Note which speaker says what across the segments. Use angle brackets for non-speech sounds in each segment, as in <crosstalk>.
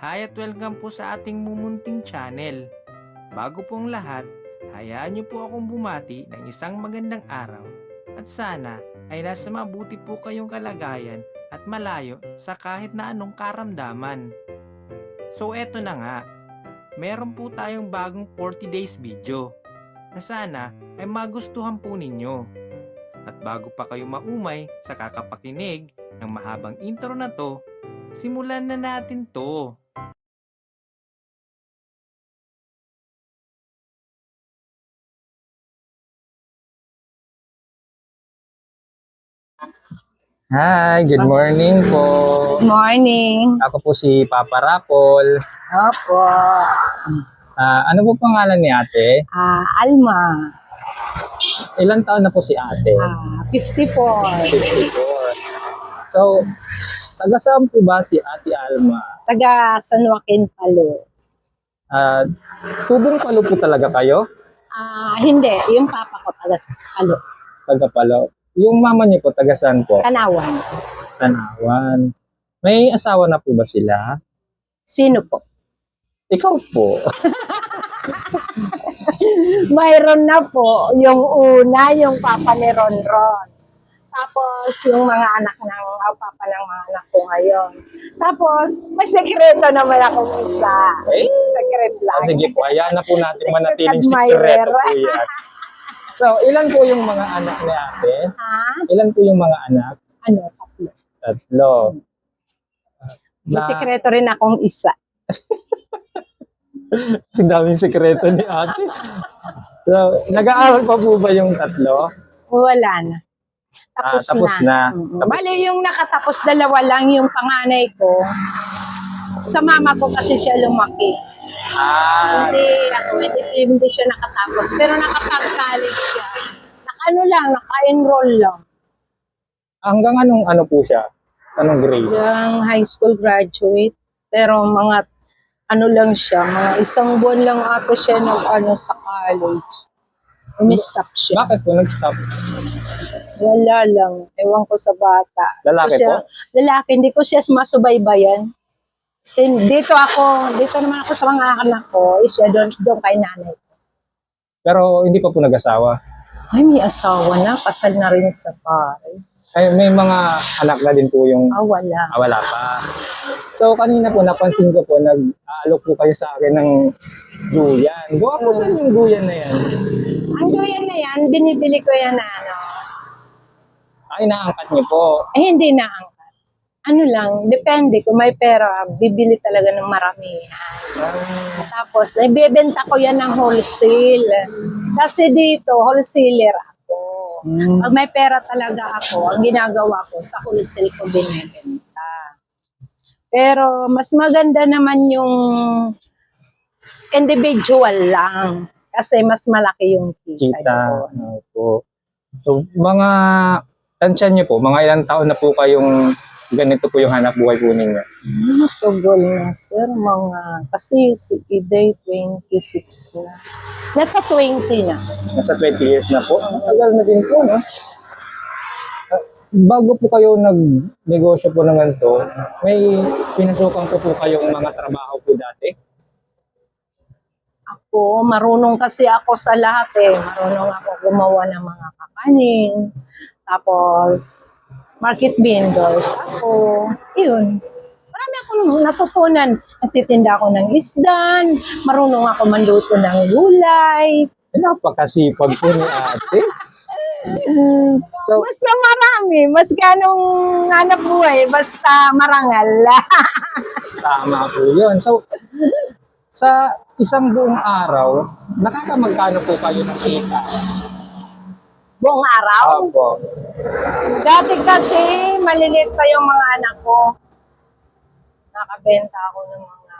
Speaker 1: Hi at welcome po sa ating mumunting channel. Bago pong lahat, hayaan niyo po akong bumati ng isang magandang araw at sana ay nasa mabuti po kayong kalagayan at malayo sa kahit na anong karamdaman. So eto na nga, meron po tayong bagong 40 days video na sana ay magustuhan po ninyo. At bago pa kayo maumay sa kakapakinig ng mahabang intro na to, simulan na natin to.
Speaker 2: Hi, good morning po.
Speaker 3: Good morning.
Speaker 2: Ako po si Papa Rapol.
Speaker 3: Opo.
Speaker 2: Ah, ano po pangalan ni ate?
Speaker 3: Ah, Alma.
Speaker 2: Ilang taon na po si ate?
Speaker 3: Ah, 54.
Speaker 2: 54. So, taga saan po ba si ate Alma?
Speaker 3: Taga San Joaquin, Palo.
Speaker 2: Ah, tubong palo po talaga kayo?
Speaker 3: Ah, hindi. Yung papa ko taga Palo.
Speaker 2: Taga palo. Yung mama niyo po, taga saan po?
Speaker 3: Tanawan.
Speaker 2: Tanawan. May asawa na po ba sila?
Speaker 3: Sino po?
Speaker 2: Ikaw po. <laughs>
Speaker 3: Mayroon na po. Yung una, yung papa ni Ronron. Tapos, yung mga anak ng, ah, papa ng mga anak ko ngayon. Tapos, may sekreto naman akong isa.
Speaker 2: Eh?
Speaker 3: Secret lang.
Speaker 2: Ah, sige po, ayan na po natin manatiling sikreto po yan. <laughs> So, ilan po yung mga anak ni ate?
Speaker 3: Ha?
Speaker 2: Ilan po yung mga anak?
Speaker 3: Ano? Tatlo.
Speaker 2: Tatlo.
Speaker 3: May sekreto rin akong isa. <laughs>
Speaker 2: Ang daming sekreto ni ate. So, nag-aaral pa po ba yung tatlo?
Speaker 3: Wala na. Tapos,
Speaker 2: Ah, tapos na.
Speaker 3: Mm-mm.
Speaker 2: Tapos-
Speaker 3: Bale, yung nakatapos dalawa lang yung panganay ko. Sa mama ko kasi siya lumaki.
Speaker 2: Ah,
Speaker 3: Hindi ako, hindi, hindi siya nakatapos. Pero nakapag-college siya. Naka-ano lang, naka-enroll lang.
Speaker 2: hanggang anong ano po siya? Anong grade?
Speaker 3: Yung high school graduate. Pero mga ano lang siya, mga isang buwan lang ata siya nag ano sa college. Umi-stop siya.
Speaker 2: Bakit po nag-stop?
Speaker 3: Wala lang. Ewan ko sa bata.
Speaker 2: Lalaki
Speaker 3: siya,
Speaker 2: po?
Speaker 3: Lalaki, hindi ko siya masubaybayan. Sin, dito ako, dito naman ako sa mga anak ko, is siya doon, doon kay nanay.
Speaker 2: Pero hindi pa po nag-asawa.
Speaker 3: Ay, may asawa na, kasal na rin sa pare.
Speaker 2: Ay, may mga anak na din po yung
Speaker 3: Ah, wala.
Speaker 2: ah, wala pa. So, kanina po, napansin ko po, nag-aalok po kayo sa akin ng duyan. Gawa po saan yung duyan na yan?
Speaker 3: Ang duyan na yan, binibili ko yan na ano.
Speaker 2: Ay, naangkat niyo po.
Speaker 3: Eh, hindi na. Ano lang, depende. Kung may pera, bibili talaga ng maramihan. Tapos, ibebenta ko yan ng wholesale. Kasi dito, wholesaler ako.
Speaker 2: Hmm.
Speaker 3: Pag may pera talaga ako, ang ginagawa ko, sa wholesale ko binibenta. Pero mas maganda naman yung individual lang. Kasi mas malaki yung kita,
Speaker 2: kita.
Speaker 3: doon.
Speaker 2: Opo. So, mga tansya niyo po, mga ilang taon na po kayong ganito po yung hanap buhay po ninyo?
Speaker 3: Ano tugol na, sir? Mga, kasi si Iday 26 na. Nasa 20 na.
Speaker 2: Nasa 20 years na po. Ang tagal na din po, no? Ah, Bago po kayo nag-negosyo po ng ganito, may pinasukan po po kayong mga trabaho po dati?
Speaker 3: Ako, marunong kasi ako sa lahat eh. Marunong ako gumawa ng mga kakanin. Tapos, market vendors. Ako, yun. Marami akong natutunan. Nagtitinda ako ng isdan. Marunong ako manluto ng gulay.
Speaker 2: Eh, napakasipag po ni ate. So,
Speaker 3: Basta marami. Mas ganong hanap buhay. Basta marangal. <laughs>
Speaker 2: tama po yun. So, sa isang buong araw, nakakamagkano po kayo ng kita?
Speaker 3: Buong araw.
Speaker 2: Opo.
Speaker 3: Dati kasi, maliliit pa yung mga anak ko. Nakabenta ako ng mga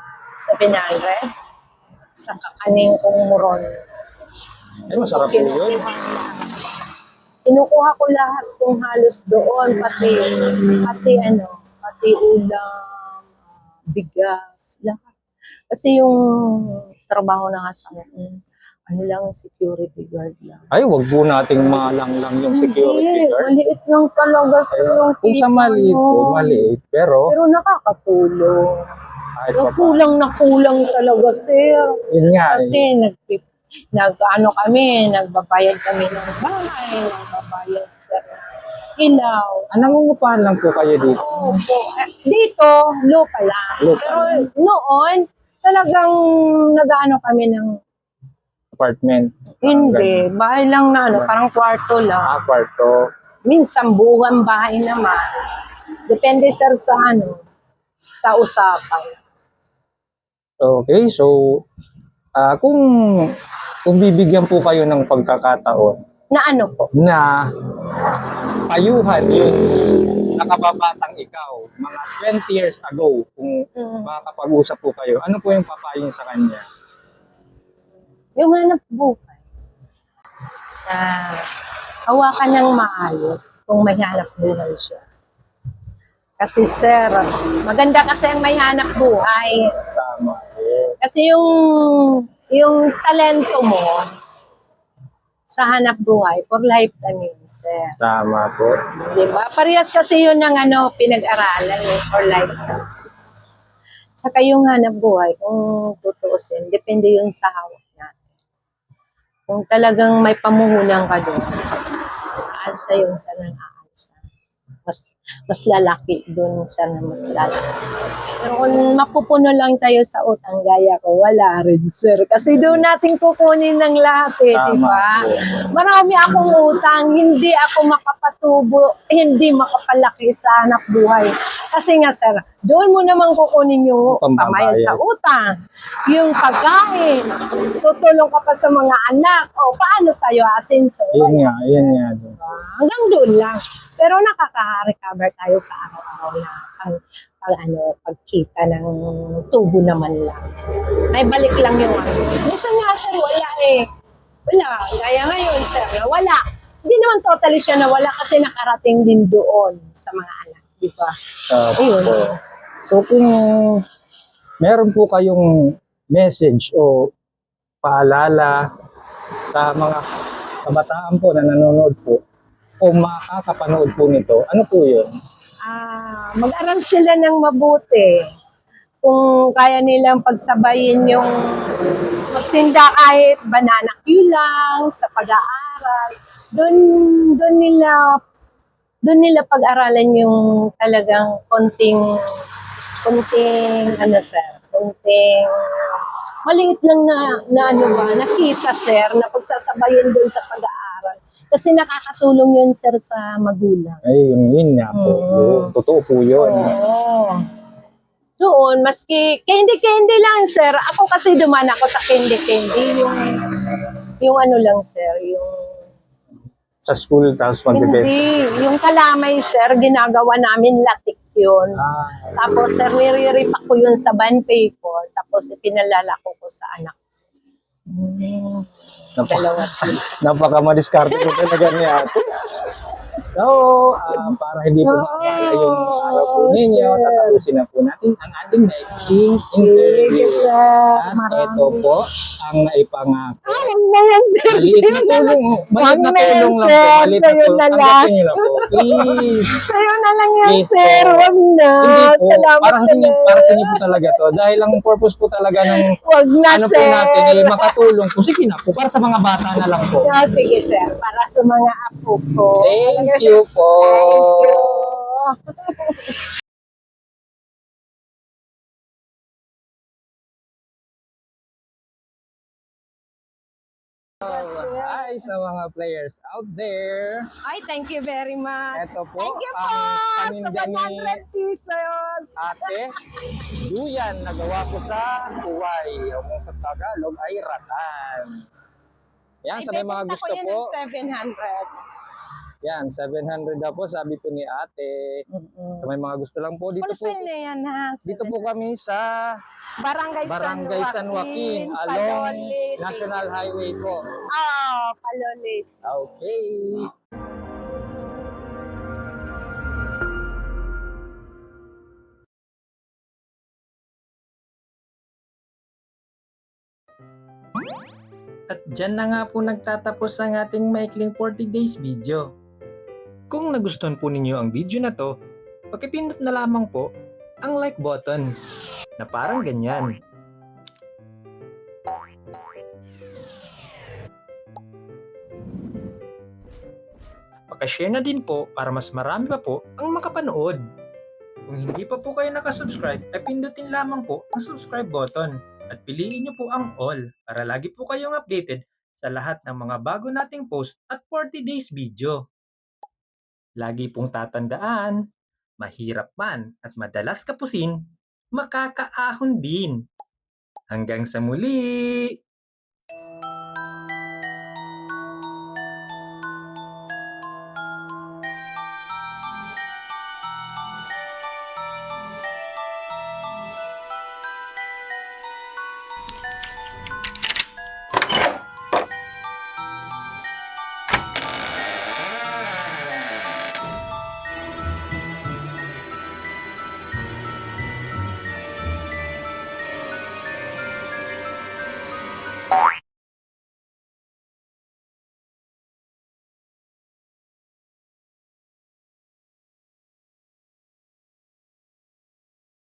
Speaker 3: 700 sa kakaning kong muron.
Speaker 2: Ay, masarap po yun.
Speaker 3: Kinukuha ko lahat kung halos doon, pati, pati ano, pati ulam, bigas, lahat. Kasi yung trabaho na nga sa akin, ano lang, security guard lang.
Speaker 2: Ay, wag po nating malanglang yung security
Speaker 3: Hindi,
Speaker 2: guard.
Speaker 3: maliit lang talaga sa yung
Speaker 2: Kung sa maliit po,
Speaker 3: mo.
Speaker 2: maliit. Pero,
Speaker 3: Pero nakakatulong.
Speaker 2: kahit
Speaker 3: Yung
Speaker 2: pa
Speaker 3: kulang na kulang talaga, sir.
Speaker 2: Yun nga. eh.
Speaker 3: Kasi nag nag ano kami, nagbabayad kami ng bahay, nagbabayad sa ilaw.
Speaker 2: Ah, nangungupahan lang po kayo dito.
Speaker 3: Opo. Eh, Dito, lupa lang.
Speaker 2: Lupa
Speaker 3: Pero noon, talagang nag-ano kami ng
Speaker 2: Apartment.
Speaker 3: hindi, bahay lang na ano, parang kwarto lang.
Speaker 2: Ah, kwarto.
Speaker 3: Minsan buwan bahay naman. Depende sir sa ano, sa usapan.
Speaker 2: Okay, so, ah kung, kung bibigyan po kayo ng pagkakataon
Speaker 3: Na ano po?
Speaker 2: na payuhan yung nakababatang ikaw, mga 20 years ago, kung
Speaker 3: Mm.
Speaker 2: makakapag-usap po kayo, ano po yung papayin sa kanya?
Speaker 3: Yung hanap buhay. Na hawakan ng maayos kung may hanap buhay siya. Kasi sir, maganda kasi ang may hanap buhay.
Speaker 2: Tama.
Speaker 3: Kasi yung yung talento mo sa hanap buhay for lifetime yun, sir.
Speaker 2: Tama po.
Speaker 3: Di ba? Parehas kasi yun ng ano, pinag-aralan eh, for lifetime. Tsaka yung hanap buhay, kung tutuusin, depende yun sa hawak. Kung talagang may pamuhunan ka doon, aalsa yun sa nang aalsa. Mas, mas lalaki doon sa na mas lalaki. Pero kung mapupuno lang tayo sa utang gaya ko, wala rin, sir. Kasi doon natin kukunin ng lahat eh, di ba? Marami akong utang, hindi ako makapatubo, hindi makapalaki sa anak buhay. Kasi nga sir, doon mo naman kukunin yung pamayad sa utang, yung pagkain, tutulong ka pa sa mga anak, o paano tayo asenso?
Speaker 2: Yun nga, yun nga.
Speaker 3: Hanggang doon lang. Pero nakaka-recover tayo sa araw-araw na pag, pag ano, pagkita ng tubo naman lang. May balik lang yung ano. Minsan nga sir, wala eh. Wala. Kaya ngayon sir, wala. Hindi naman totally siya nawala kasi nakarating din doon sa mga anak. Di ba?
Speaker 2: Uh,
Speaker 3: Ayun.
Speaker 2: So kung meron po kayong message o paalala sa mga kabataan po na nanonood po o makakapanood po nito, ano po yun?
Speaker 3: Ah, mag-aral sila ng mabuti. Kung kaya nilang pagsabayin yung magtinda kahit banana queue lang sa pag-aaral, doon doon nila doon nila pag-aralan yung talagang konting konting ano sir, konting maliit lang na, na ano ba, nakita sir, na pagsasabayin doon sa pag-aaral. Kasi nakakatulong yun sir sa magulang.
Speaker 2: Ay, yun, yun nga po.
Speaker 3: Mm.
Speaker 2: Yun, Totoo po yun.
Speaker 3: Oo. Doon, maski candy-candy lang, sir. Ako kasi duman ako sa candy-candy. Yung, yung ano lang, sir. Yung,
Speaker 2: Sa school, tapos magbibenta.
Speaker 3: hindi. Yung kalamay, sir, ginagawa namin latik yun.
Speaker 2: Ah,
Speaker 3: Tapos, sir, nire-repack ko yun sa bond paper. Tapos, ipinalalako ko sa anak. Mm,
Speaker 2: napaka,
Speaker 3: dalawa sila. <laughs>
Speaker 2: napaka madiskarte ko talaga ni ate. So, ah, para hindi po makakala yung araw po ninyo, tatapusin na po natin ang ating
Speaker 3: Sige,
Speaker 2: interview. At ito po ang naipangako.
Speaker 3: Ah, huwag.
Speaker 2: Maliit na
Speaker 3: lang.
Speaker 2: tulong. Maliit na tulong lang po.
Speaker 3: sir.
Speaker 2: Maliit na
Speaker 3: Sa'yo
Speaker 2: tulong.
Speaker 3: na lang.
Speaker 2: Tanggapin niyo na po. Please.
Speaker 3: Sa'yo na lang yan, sir.
Speaker 2: po.
Speaker 3: Wag na.
Speaker 2: Po.
Speaker 3: Salamat
Speaker 2: Para sa inyo, para sa inyo po talaga to. Dahil ang purpose po talaga ng
Speaker 3: Wag na,
Speaker 2: ano po
Speaker 3: sir.
Speaker 2: natin eh, makatulong po. Sige na po. Para sa mga bata na lang po.
Speaker 3: Ah, sige, sir. Para sa mga apo ko.
Speaker 2: Thank you po.
Speaker 3: Thank you.
Speaker 2: Hi sa mga players out there.
Speaker 3: Ay, thank you very much.
Speaker 2: Ito po,
Speaker 3: Thank you
Speaker 2: ang paninda ni
Speaker 3: 100 pesos.
Speaker 2: ate. Duyan, nagawa ko sa Huway. O kung sa Tagalog ay ratan. Yan, sa may mga gusto po.
Speaker 3: ng 700.
Speaker 2: Yan, 700 daw po, sabi po ni ate. Sa may mga gusto lang po, dito po.
Speaker 3: na yan, ha?
Speaker 2: Dito po kami sa
Speaker 3: Barangay,
Speaker 2: Barangay San Joaquin, along
Speaker 3: Palole,
Speaker 2: National Highway po.
Speaker 3: Ah, Palole.
Speaker 2: Okay. At dyan na nga po nagtatapos ang ating maikling 40 days video. Kung nagustuhan po ninyo ang video na to, pakipindot na lamang po ang like button na parang ganyan. Pakashare na din po para mas marami pa po ang makapanood. Kung hindi pa po kayo nakasubscribe, ay pindutin lamang po ang subscribe button at piliin nyo po ang all para lagi po kayong updated sa lahat ng mga bago nating post at 40 days video. Lagi pong tatandaan, mahirap man at madalas kapusin, makakaahon din. Hanggang sa muli!